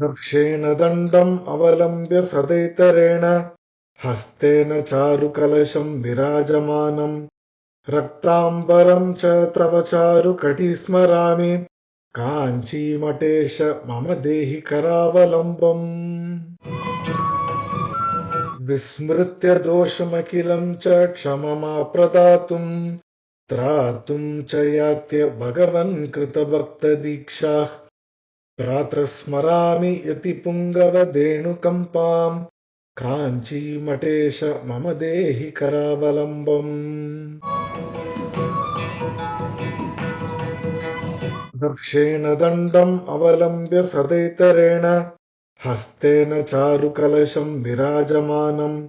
दक्षेण दण्डम् अवलम्ब्य सदैतरेण हस्तेन चारुकलशम् विराजमानम् रक्ताम्बरम् च तव चारुकटी स्मरामि काञ्चीमठेश मम देहि करावलम्बम् विस्मृत्य दोषमखिलम् च क्षममा प्रदातुम् त्रातुम् च यात्य भगवन् कृतभक्तदीक्षाः प्रातः यति पुङ्गवधेनुकम्पाम् काञ्चीमठेश मम देहि करावलम्बम्। दक्षेण दण्डम् अवलम्ब्य सदैतरेण हस्तेन चारुकलशम् विराजमानम्।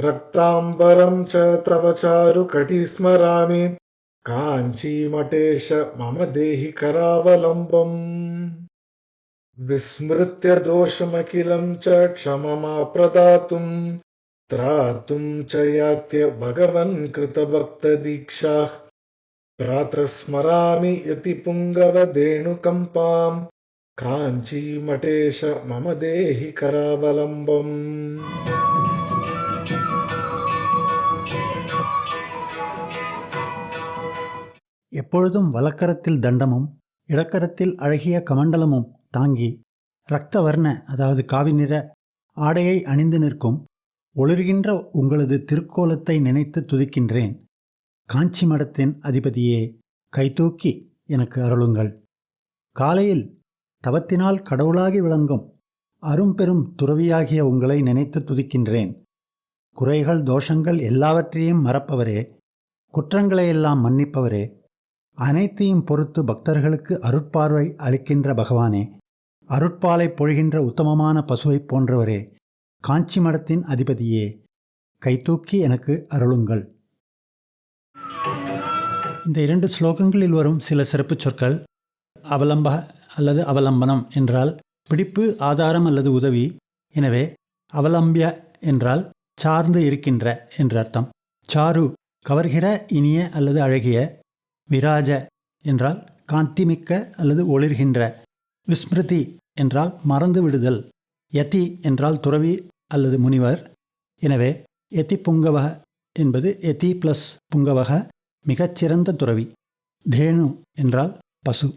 रक्ताम्बरम् च तव चारुकटी स्मरामि। काञ्चीमठेश मम देहि करावलम्बम् विस्मृत्य दोषमखिलम् च क्षममा प्रदातुम् त्रातुम् च यात्य भगवन् कृतभक्तदीक्षाः प्रातः यति पुङ्गवधेनुकम्पाम् काञ्चीमठेश मम देहि करावलम्बम् எப்பொழுதும் வலக்கரத்தில் தண்டமும் இடக்கரத்தில் அழகிய கமண்டலமும் தாங்கி இரத்த வர்ண அதாவது காவி நிற ஆடையை அணிந்து நிற்கும் ஒளிர்கின்ற உங்களது திருக்கோலத்தை நினைத்து துதிக்கின்றேன். காஞ்சி மடத்தின் அதிபதியே கைதூக்கி எனக்கு அருளுங்கள். காலையில் தவத்தினால் கடவுளாகி விளங்கும் அரும்பெரும் துறவியாகிய உங்களை நினைத்து துதிக்கின்றேன். குறைகள் தோஷங்கள் எல்லாவற்றையும் மறப்பவரே குற்றங்களையெல்லாம் மன்னிப்பவரே அனைத்தையும் பொறுத்து பக்தர்களுக்கு அருட்பார்வை அளிக்கின்ற பகவானே அருட்பாலை பொழிகின்ற உத்தமமான பசுவைப் போன்றவரே காஞ்சி மடத்தின் அதிபதியே கைதூக்கி எனக்கு அருளுங்கள். இந்த இரண்டு ஸ்லோகங்களில் வரும் சில சிறப்புச் சொற்கள் அவலம்ப அல்லது அவலம்பனம் என்றால் பிடிப்பு ஆதாரம் அல்லது உதவி எனவே அவலம்பிய என்றால் சார்ந்து இருக்கின்ற என்ற அர்த்தம். சாரு கவர்கிற இனிய அல்லது அழகிய விராஜ என்றால் காந்திமிக்க அல்லது ஒளிர்கின்ற விஸ்மிருதி என்றால் மறந்து விடுதல் யதி என்றால் துறவி அல்லது முனிவர். எனவே எத்தி புங்கவக என்பது எத்தி பிளஸ் புங்கவக மிகச்சிறந்த துறவி. தேனு என்றால் பசு.